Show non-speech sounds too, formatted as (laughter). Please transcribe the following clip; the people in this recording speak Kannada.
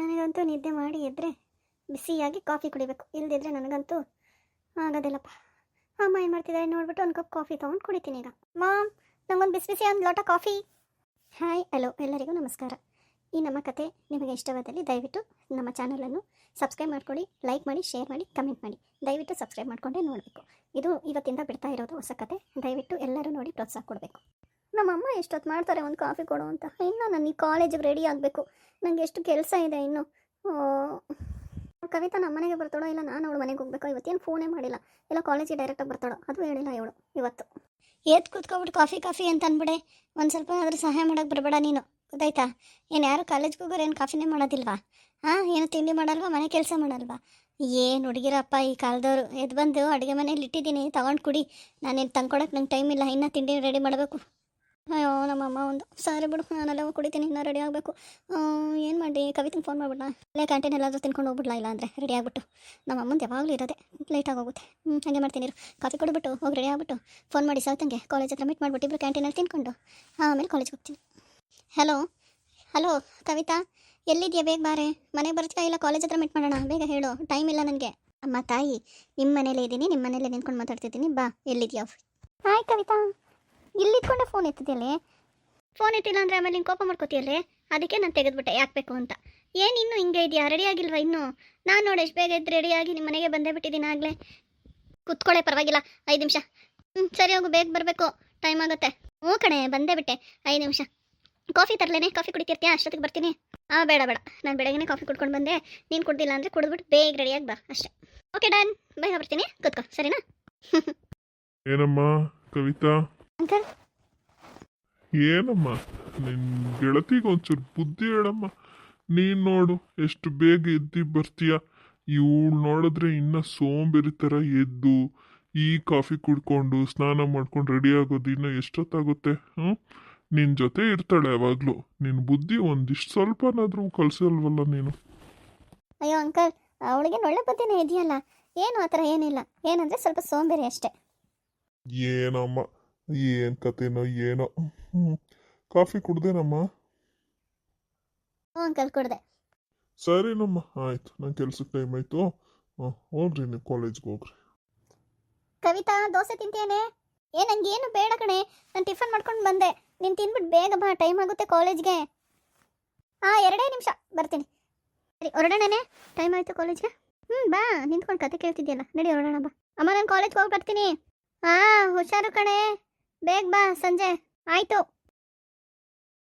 ನನಗಂತೂ ನಿದ್ದೆ ಮಾಡಿ ಎದ್ದರೆ ಬಿಸಿಯಾಗಿ ಕಾಫಿ ಕುಡಿಬೇಕು. ಇಲ್ದಿದ್ರೆ ನನಗಂತೂ ಆಗೋದಿಲ್ಲಪ್ಪ. ಅಮ್ಮ ಏನು ಮಾಡ್ತಿದ್ದಾರೆ ನೋಡ್ಬಿಟ್ಟು ಒಂದು ಕಪ್ ಕಾಫಿ ತೊಗೊಂಡು ಕುಡಿತೀನಿ ಈಗ. ಮಾಮ್, ನಂಗೊಂದು ಬಿಸಿ ಬಿಸಿ ಒಂದು ಲೋಟ ಕಾಫಿ. ಹಾಯ್, ಹಲೋ, ಎಲ್ಲರಿಗೂ ನಮಸ್ಕಾರ. ಈ ನಮ್ಮ ಕತೆ ನಿಮಗೆ ಇಷ್ಟವಾದಲ್ಲಿ ದಯವಿಟ್ಟು ನಮ್ಮ ಚಾನಲನ್ನು ಸಬ್ಸ್ಕ್ರೈಬ್ ಮಾಡ್ಕೊಳ್ಳಿ ಲೈಕ್ ಮಾಡಿ ಶೇರ್ ಮಾಡಿ ಕಮೆಂಟ್ ಮಾಡಿ. ದಯವಿಟ್ಟು ಸಬ್ಸ್ಕ್ರೈಬ್ ಮಾಡಿಕೊಂಡೇ ನೋಡಬೇಕು. ಇದು ಇವತ್ತಿಂದ ಬಿಡ್ತಾ ಇರೋದು ಹೊಸ ಕತೆ. ದಯವಿಟ್ಟು ಎಲ್ಲರೂ ನೋಡಿ ಪ್ರೋತ್ಸಾಹ ಕೊಡಬೇಕು. ನಮ್ಮಮ್ಮ ಎಷ್ಟೊತ್ತು ಮಾಡ್ತಾರೆ ಒಂದು ಕಾಫಿ ಕೊಡು ಅಂತ. ಇನ್ನು ನಾನು ಈ ಕಾಲೇಜಿಗೆ ರೆಡಿ ಆಗಬೇಕು. ನನಗೆ ಎಷ್ಟು ಕೆಲಸ ಇದೆ ಇನ್ನು. ಕವಿತಾ ನಮ್ಮ ಮನೆಗೆ ಬರ್ತಾಳೋ ಇಲ್ಲ ನಾನು ಅವಳು ಮನೆಗೆ ಹೋಗ್ಬೇಕು? ಇವತ್ತೇನು ಫೋನೇ ಮಾಡಿಲ್ಲ. ಇಲ್ಲ ಕಾಲೇಜಿಗೆ ಡೈರೆಕ್ಟಾಗಿ ಬರ್ತಾಳೋ? ಅದು ಹೇಳಿಲ್ಲ ಇವಳು ಇವತ್ತು. ಏತ್ ಕೂತ್ಕೊಬಿಟ್ಟು ಕಾಫಿ ಕಾಫಿ ಅಂತ ಅಂದ್ಬಿಡೆ. ಒಂದು ಸ್ವಲ್ಪ ಆದರೂ ಸಹಾಯ ಮಾಡೋಕೆ ಬರಬೇಡ ನೀನು. ಗೊತ್ತಾಯ್ತಾ? ಏನು ಯಾರು ಕಾಲೇಜ್ಗೆ ಹೋಗೋರು ಏನು ಕಾಫಿನೇ ಮಾಡೋದಿಲ್ವಾ? ಹಾಂ ಏನು ತಿಂಡಿ ಮಾಡಲ್ವಾ? ಮನೆ ಕೆಲಸ ಮಾಡಲ್ವಾ? ಏನು ಹುಡುಗಿರಪ್ಪ ಈ ಕಾಲದವರು. ಎದ್ದು ಬಂದು ಅಡುಗೆ ಮನೇಲಿ ಇಟ್ಟಿದ್ದೀನಿ. ತಗೊಂಡು ಕುಡಿ. ನಾನೇನು ತಂದ್ಕೊಡಕ್ಕೆ ನಂಗೆ ಟೈಮ್ ಇಲ್ಲ. ಇನ್ನೂ ತಿಂಡಿ ರೆಡಿ ಮಾಡಬೇಕು. ಅಯ್ಯೋ, ನಮ್ಮಮ್ಮ ಒಂದು ಸಾರಿ ಬಿಡು. ನಾನೆಲ್ಲ ಕುಡಿತೀನಿ, ಇನ್ನೂ ರೆಡಿ ಆಗಬೇಕು. ಏನು ಮಾಡಿ ಕವಿತಿನ ಫೋನ್ ಮಾಡ್ಬಿಡ ಅಲ್ಲೇ ಕ್ಯಾಂಟೀನ್ ಎಲ್ಲಾದರೂ ತಿನ್ಕೊಂಡು ಹೋಗ್ಬಿಡ್ಲಾ ಇಲ್ಲ ಅಂದರೆ? ರೆಡಿ ಆಗಿಬಿಟ್ಟು. ನಮ್ಮ ಅಮ್ಮಂದು ಯಾವಾಗಲೂ ಇರೋದೆ. ಲೇಟಾಗಿ ಹೋಗುತ್ತೆ ಹ್ಞೂ ಹಾಗೆ ಮಾಡ್ತೀನಿ ಕಾಫಿ ಕೊಡ್ಬಿಟ್ಟು ಹೋಗಿ ರೆಡಿ ಆಗಿಬಿಟ್ಟು. ಫೋನ್ ಮಾಡಿ ಸೌತಂಗೆ ಕಾಲೇಜ್ ಹತ್ರ ಮೀಟ್ ಮಾಡ್ಬಿಟ್ಟು ಇಬ್ಬರು ಕ್ಯಾಂಟೀನಲ್ಲಿ ತಿನ್ಕೊಂಡು. ಆಮೇಲೆ ಕಾಲೇಜ್ಗೆ ಹೋಗ್ತೀನಿ. Hello hello Kavita? ಎಲ್ಲಿದೆಯಾ ಬೇಗ ಬಾರೆ? ಮನೆಗೆ ಬರ್ತೀಯಾ ಇಲ್ಲ? ಕಾಲೇಜ್ ಹತ್ರ ಮೀಟ್ ಮಾಡೋಣ? ಬೇಗ ಹೇಳು. ಟೈಮ್ ಇಲ್ಲ ನನಗೆ. ಅಮ್ಮ ತಾಯಿ ನಿಮ್ಮ ಮನೇಲೇ ಇದ್ದೀನಿ ನಿಮ್ಮ ಮನೇಲೇ ನಿಂತ್ಕೊಂಡು ಮಾತಾಡ್ತಿದ್ದೀನಿ. ಬಾ, ಎಲ್ಲಿದೆಯಾ? ಹಾಯ್ ಕವಿತಾ. ಇಲ್ಲಿದ್ಕೊಂಡೆ ಫೋನ್ ಎತ್ತಿದ್ಯಲ್ಲೇ? ಫೋನ್ ಎತ್ತಿಲ್ಲ ಅಂದರೆ ಆಮೇಲೆ ನೀನು ಕೋಪ ಮಾಡ್ಕೋತೀಯಲ್ಲೇ? ಅದಕ್ಕೆ ನಾನು ತೆಗೆದ್ಬಿಟ್ಟೆ ಯಾಕೆ ಬೇಕು ಅಂತ. ಏನು ಇನ್ನೂ ಹಿಂಗೆ ಇದೆಯಾ? ರೆಡಿ ಆಗಿಲ್ವಾ ಇನ್ನೂ? ನಾನು ನೋಡಿ ಎಷ್ಟು ಬೇಗ ಎದ್ದು ರೆಡಿಯಾಗಿ ನಿಮ್ಮ ಮನೆಗೆ ಬಂದೇ ಬಿಟ್ಟಿದ್ದೀನಿ ಆಗಲೇ. ಕುತ್ಕೊಳ್ಳೆ ಪರವಾಗಿಲ್ಲ. ಐದು ನಿಮಿಷ. ಹ್ಞೂ ಸರಿ ಹೋಗು ಬೇಗ ಬರಬೇಕು. ಟೈಮ್ ಆಗುತ್ತೆ. ಹ್ಞೂ ಕಣೆ ಬಂದೇ ಬಿಟ್ಟೆ. ಐದು ನಿಮಿಷ. ಕಾಫಿ ತರಲೇನೆ ಕಾಫಿ ಕುಡಿತಿರ್ತೀಯಾ? ಅಷ್ಟೊತ್ತಿಗೆ ಬರ್ತೀನಿ. ಹಾಂ ಬೇಡ ಬೇಡ. ನಾನು ಬೆಳಗ್ಗೆ ಕಾಫಿ ಕುಡ್ಕೊಂಡು ಬಂದೆ. ನೀನು ಕುಡ್ದಿಲ್ಲ ಅಂದರೆ ಕುಡಿದ್ಬಿಟ್ಟು ಬೇಗ ರೆಡಿಯಾಗಿ ಬಾ ಅಷ್ಟೇ. ಓಕೆ ಡನ್ ಬೇಗ ಬರ್ತೀನಿ. ಕೂತ್ಕೋ ಸರಿನಾ? (laughs) ಏನಮ್ಮ ಕವಿತಾ? ಏನಮ್ಮ? ನಿನ್ ಗೆಳತಿಗೆ ಒಂಚೂರು ಬುದ್ಧಿ ಹೇಳಮ್ಮ. ನೀನ್ ನೋಡು ಎಷ್ಟು ಬೇಗ ಎದ್ದಿ ಬರ್ತೀಯ. ಇವಳು ನೋಡಿದ್ರೆ ಇನ್ನ ಸೋಂಬೇರಿ ಥರ ಎದ್ದು ಈ ಕಾಫಿ ಕುಡ್ಕೊಂಡು ಸ್ನಾನ ಮಾಡ್ಕೊಂಡು ರೆಡಿ ಆಗೋದು ಇನ್ನೂ ಎಷ್ಟೊತ್ತಾಗುತ್ತೆ ಹ್ಞೂ ನಿನ್ನ ಜೊತೆ ಇರ್ತಾಳೆ ಯಾವಾಗಲೂ. ನಿನ್ನ ಬುದ್ಧಿ ಒಂದಿಷ್ಟು ಸ್ವಲ್ಪನಾದರೂ ಕಲ್ಸಲ್ವಲ್ಲ ನೀನು. ಅಯ್ಯೋ ಅಂಕಲ್ ಅವಳಿಗೆ ಒಳ್ಳೆ ಬುದ್ಧಿನೇ ಇದೆಯಲ್ಲ? ಏನು ಆ ಥರ ಏನಿಲ್ಲ. ಏನಂದರೆ ಸ್ವಲ್ಪ ಸೋಂಬೇರಿ ಅಷ್ಟೇ. ಏನಮ್ಮ? ಏನ್ ಕತೆನೋ ಏನೋ. ಕಾಫಿ ಕುಡ್ದೇನಮ್ಮ? ಹ್ಞೂ ಅಂಕಲ್ ಕುಡ್ದೆ. ಸರಿನಮ್ಮ ಆಯ್ತು. ನನ್ನ ಕೆಲ್ಸಕ್ಕೆ ಟೈಮ್ ಆಯ್ತು. ಹಾಂ ಹೋಗ್ರಿ ನೀವು ಕಾಲೇಜ್ಗೆ ಹೋಗ್ರಿ. ಕವಿತಾ ದೋಸೆ ತಿಂತೇನೆ ಏ ನಂಗೇನು ಬೇಡ ಕಣೆ. ನಾನು ಟಿಫನ್ ಮಾಡ್ಕೊಂಡು ಬಂದೆ. ನೀನು ತಿಂದ್ಬಿಟ್ಟು ಬೇಗ ಬಾ ಟೈಮ್ ಆಗುತ್ತೆ ಕಾಲೇಜ್ಗೆ ಹಾಂ ಎರಡೇ ನಿಮಿಷ. ಬರ್ತೀನಿ. ಸರಿ ಹೊರಡೋಣನೆ. ಟೈಮ್ ಆಯಿತು ಕಾಲೇಜ್ಗೆ ಹ್ಞೂ ಬಾ. ನಿಂತ್ಕೊಂಡು ಕತೆ ಕೇಳ್ತಿದ್ಯಲ್ಲ. ನಡಿ ಹೊರಡೋಣ ಬಾ. ಅಮ್ಮ ನಾನು ಕಾಲೇಜ್ಗೆ ಹೋಗಿ ಬರ್ತೀನಿ. ಹಾಂ ಹುಷಾರು ಕಣೆ. ಬೇಗ ಬಾ ಸಂಜೆ. ಆಯಿತು.